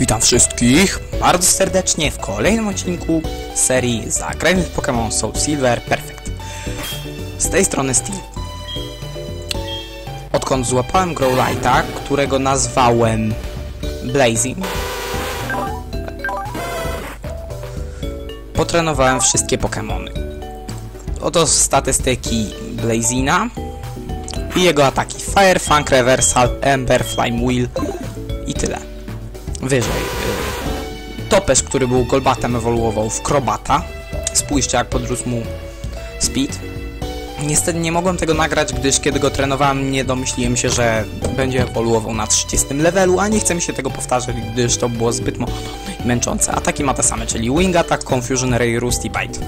Witam wszystkich bardzo serdecznie w kolejnym odcinku serii Zagrajmy w Pokémon Soul Silver Perfect. Z tej strony Steve. Odkąd złapałem Growlite'a, którego nazwałem Blazing, potrenowałem wszystkie Pokémony. Oto statystyki Blazina i jego ataki Fire, Funk, Reversal, Ember, Flame Wheel i tyle. Wyżej. y, Topesz, który był Golbatem, ewoluował w Krobata. Spójrzcie, jak podrósł mu Speed. Niestety nie mogłem tego nagrać, gdyż kiedy go trenowałem, nie domyśliłem się, że będzie ewoluował na 30 levelu, a nie chcę mi się tego powtarzać, gdyż to było zbyt męczące. Ataki ma te same, czyli Wing Attack, Confusion Ray, Rusty Bite.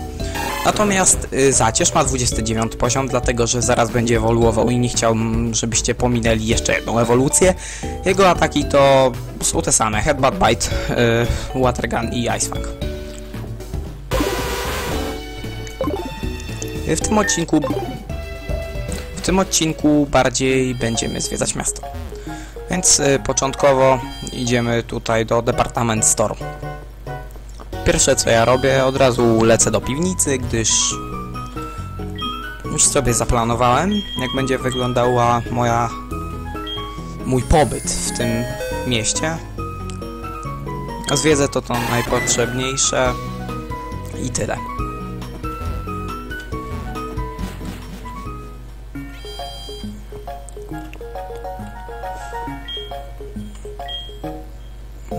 Natomiast y, ma 29 poziom, dlatego że zaraz będzie ewoluował i nie chciałbym, żebyście pominęli jeszcze jedną ewolucję. Jego ataki to są te same, Headbutt, Bite, y, Water Gun i Ice Fang. W tym odcinku w tym odcinku bardziej będziemy zwiedzać miasto. Więc y, początkowo idziemy tutaj do Departament Store. Pierwsze co ja robię, od razu lecę do piwnicy, gdyż już sobie zaplanowałem, jak będzie wyglądała moja mój pobyt w tym mieście. Zwiedzę to to najpotrzebniejsze i tyle.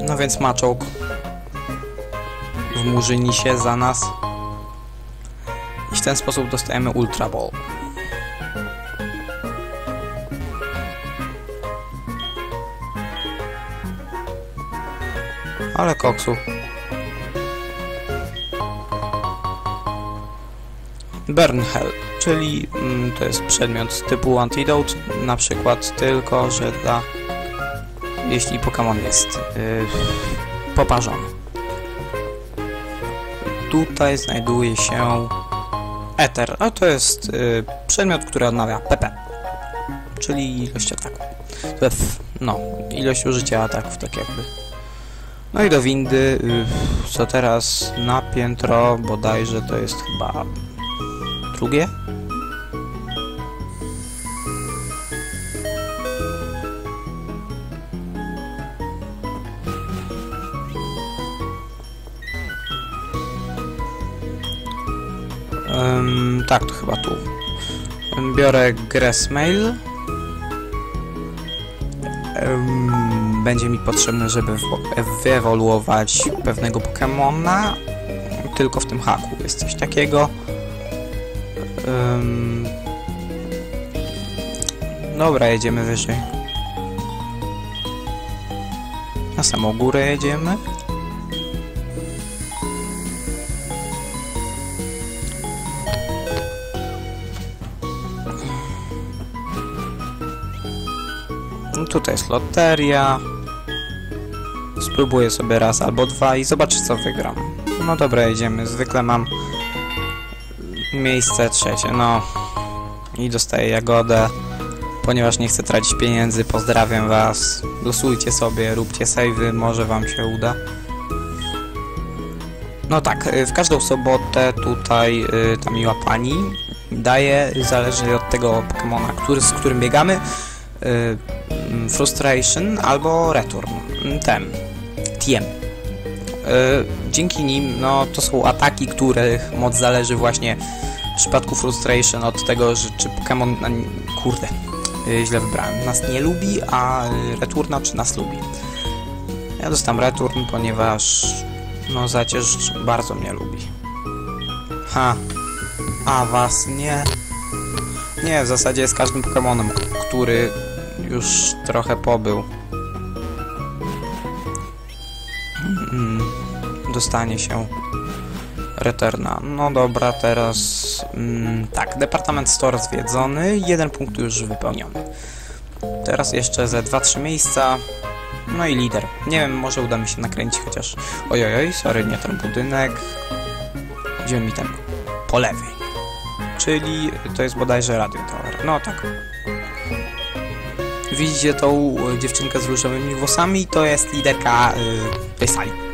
No więc maczołg wmurzyni się za nas i w ten sposób dostajemy Ultra Ball. Ale koksu. Burn Hell, czyli mm, to jest przedmiot typu Antidote, na przykład tylko, że dla jeśli Pokémon jest yy, poparzony. Tutaj znajduje się Ether, a to jest yy, przedmiot, który odnawia PP, czyli ilość jest, no, ilość użycia ataków, tak jakby. No i do windy, yy, co teraz na piętro, bodajże to jest chyba drugie? Ym, tak, to chyba tu. Biorę Grassmail. Ym, będzie mi potrzebne, żeby wo- wyewoluować pewnego Pokemona. Tylko w tym haku jest coś takiego. Ym, dobra, jedziemy wyżej. Na samą górę jedziemy. No Tutaj jest loteria. Spróbuję sobie raz albo dwa i zobaczę co wygram. No dobra, jedziemy. Zwykle mam miejsce trzecie, no. I dostaję jagodę. Ponieważ nie chcę tracić pieniędzy, pozdrawiam was. Losujcie sobie, róbcie savey, może wam się uda. No tak, y, w każdą sobotę tutaj y, ta miła pani daje, zależy od tego Pokemona, który, z którym biegamy, y, mm, Frustration albo Return, ten, Y, Dzięki nim, no to są ataki, których moc zależy właśnie w przypadku Frustration od tego, że czy Pokémon, a, kurde, y, źle wybrałem, nas nie lubi, a Returna czy nas lubi. Ja dostałem Return, ponieważ no Zacierz bardzo mnie lubi. Ha, a was nie? Nie, w zasadzie z każdym Pokemonem, k- który już trochę pobył. Dostanie się Returna. No dobra, teraz mm, tak, Departament Store zwiedzony, jeden punkt już wypełniony. Teraz jeszcze ze 2-3 miejsca. No i lider. Nie wiem, może uda mi się nakręcić chociaż. Ojojoj, sorry, nie ten budynek. Gdzie mi ten? Po lewej. Czyli to jest bodajże Radio Tower. No tak. widzicie tą y, dziewczynkę z różowymi włosami, to jest liderka y, tej sali.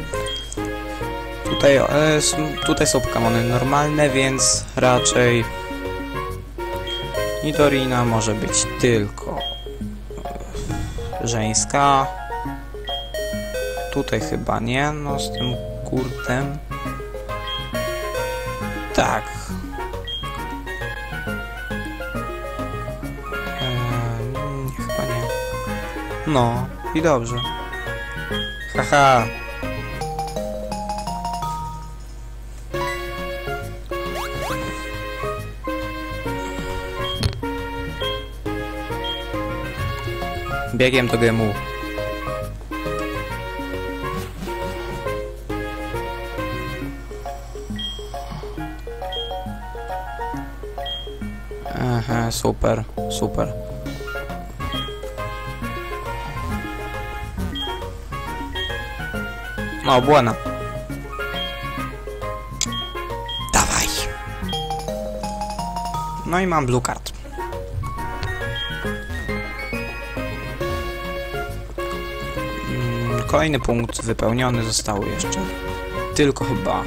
Tutaj, s- tutaj są Pokémony normalne, więc raczej Nidorina może być tylko żeńska. Tutaj chyba nie, no z tym kurtem. Tak. Eee, chyba nie. No, i dobrze. Haha. Biegiem do gemu. Aha, super, super. No, buena. Dawaj. No i mam blue card. Kolejny punkt wypełniony został jeszcze tylko chyba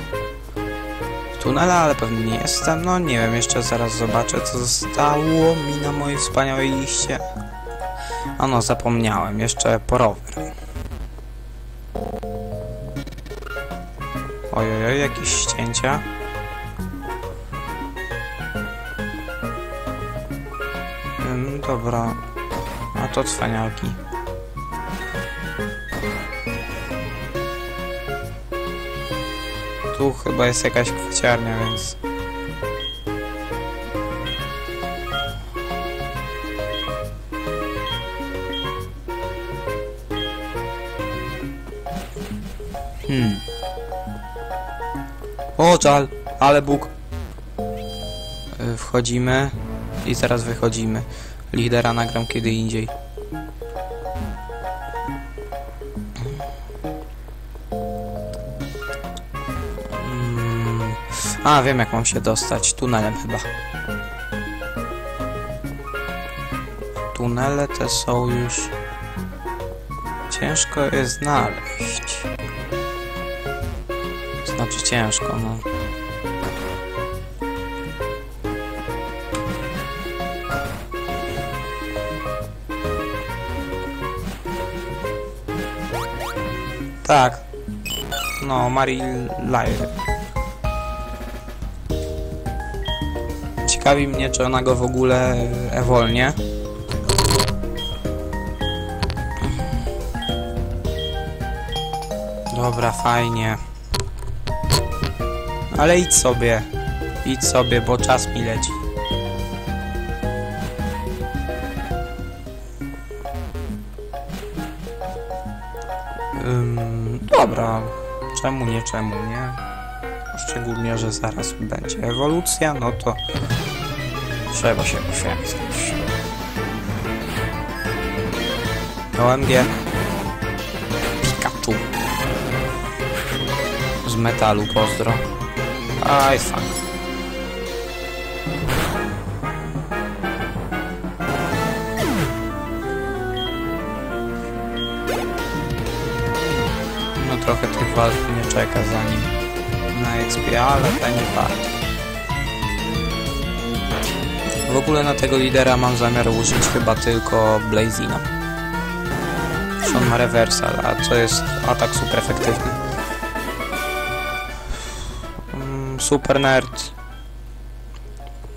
tunela, ale pewnie nie jestem. No nie wiem, jeszcze zaraz zobaczę co zostało mi na mojej wspaniałej liście. A no, zapomniałem, jeszcze po rower. Ojojoj, jakieś ścięcia. Ym, dobra. A to cwaniaki. Tu chyba jest jakaś kwieciarnia, więc... Hmm. O, żal, ale Bóg. Y, Wchodzimy i zaraz wychodzimy. Lidera nagram kiedy indziej. A, wiem jak mam się dostać. Tunelem chyba. Tunele te są już... Ciężko je znaleźć. Znaczy ciężko, no. Tak. No, Mari Lyre. Ciekawi mnie, czy ona go w ogóle ewolnie. Dobra, fajnie. Ale idź sobie. Idź sobie, bo czas mi leci. Ym, dobra. Czemu nie, czemu nie? Szczególnie, że zaraz będzie ewolucja, no to trzeba się poświęcić. OMG. Pikachu. Z metalu, pozdro. Aj, fuck. No trochę tych walk nie czeka zanim na XP, ale będzie warto. W ogóle na tego lidera mam zamiar użyć chyba tylko Blazina. On ma reversal, a co jest atak super efektywny. Mm, Super nerd.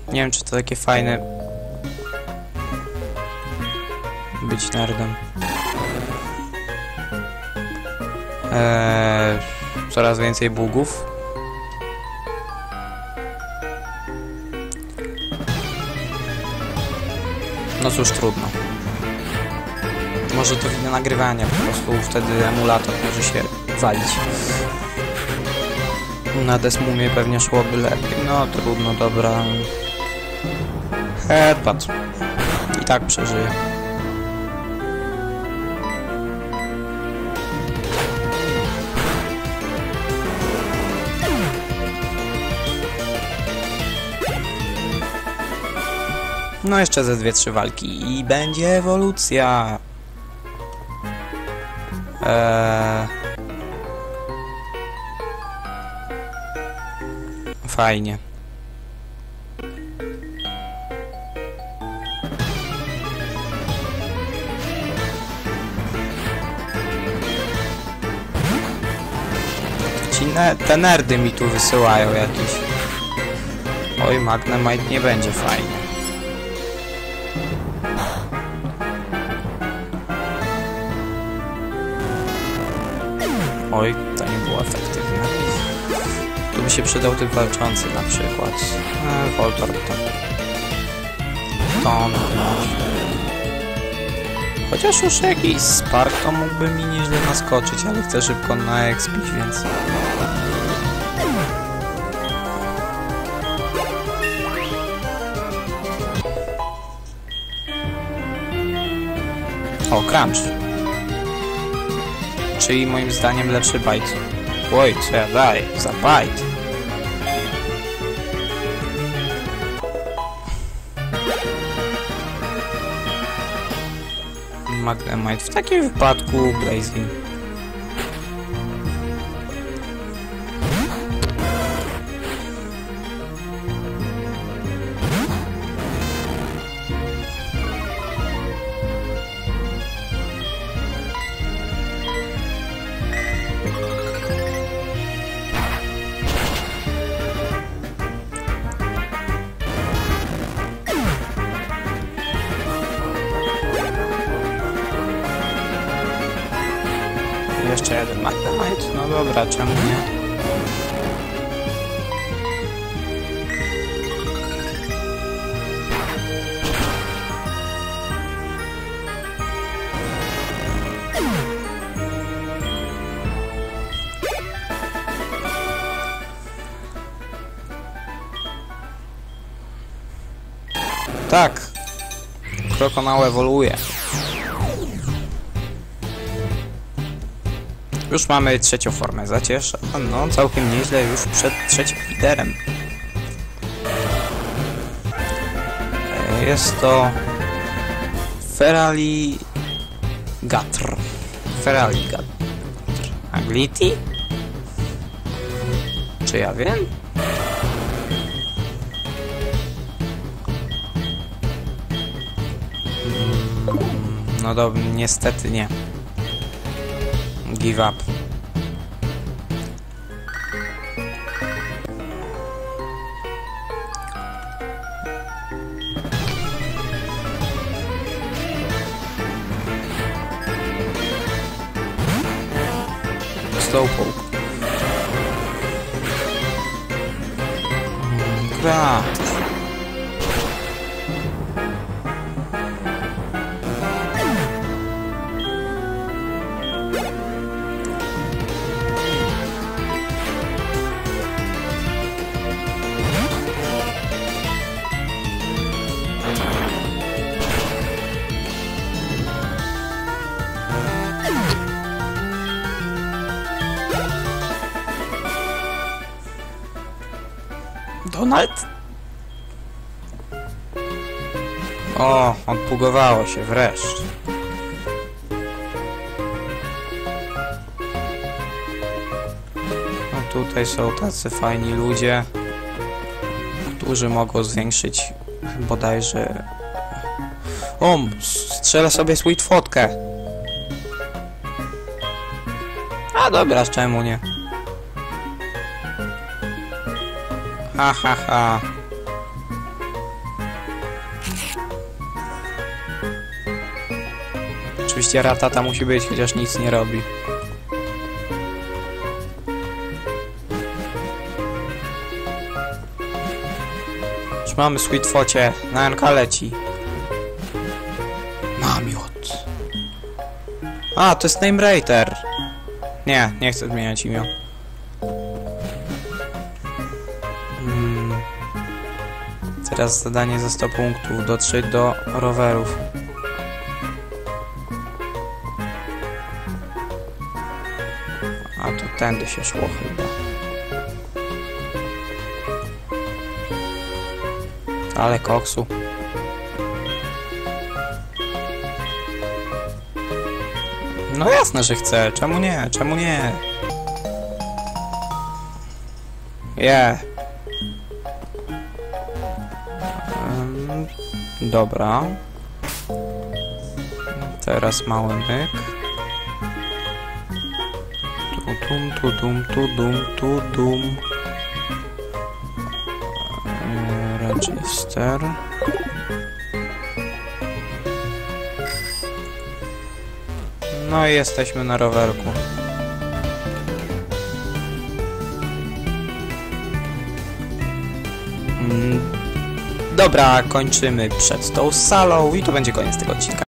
Nie wiem czy to takie fajne być nerdem. Eee, coraz więcej bugów. No cóż, trudno. Może to wina nagrywania, po prostu wtedy emulator może się walić. Na Desmumie pewnie szłoby lepiej. No trudno, dobra. Headbutt. I tak przeżyję. No jeszcze ze dwie, trzy walki i będzie ewolucja. Eee... Fajnie. Ci ne te nerdy mi tu wysyłają jakieś. Oj, Magnemite nie będzie fajnie. Oj, to nie było efektywne. Tu by się przydał typ walczący na przykład. E, Voltor to... To no, Chociaż już jakiś Spark to mógłby mi nieźle naskoczyć, ale chcę szybko naekspić, więc... O, Crunch. Czyli moim zdaniem lepszy bajt. Oj, co ja daję? Za bajt. Magnemite. W takim wypadku Blazing. Jeden Magnemite. No dobra, czemu nie? Tak. Krokonał ewoluuje. Już mamy trzecią formę, zaciesza. No, całkiem nieźle już przed trzecim liderem. E, Jest to Ferali Gatr. Ferali Gatr. Agliti? Czy ja wiem? Mm, No dobra, niestety nie. Give up. Slowpoke. Gra. Donald? O, odpugowało się wreszcie. No tutaj są tacy fajni ludzie, którzy mogą zwiększyć bodajże... O, strzelę sobie sweet fotkę. A dobra, czemu nie? Ha, ha, ha. Oczywiście ratata musi być, chociaż nic nie robi. Już mamy sweet focie, na NK leci. Namiot. A, to jest Name Rater. Nie, nie chcę zmieniać imion. Teraz zadanie za 100 punktów. Dotrzeć do rowerów. A tu tędy się szło chyba. Ale koksu. No jasne, że chcę. Czemu nie? Czemu nie? Yeah. Dobra. Teraz mały myk. Tudum, tudum, tudum, tudum. E, Register. No i jesteśmy na rowerku. Dobra, kończymy przed tą salą i to będzie koniec tego odcinka.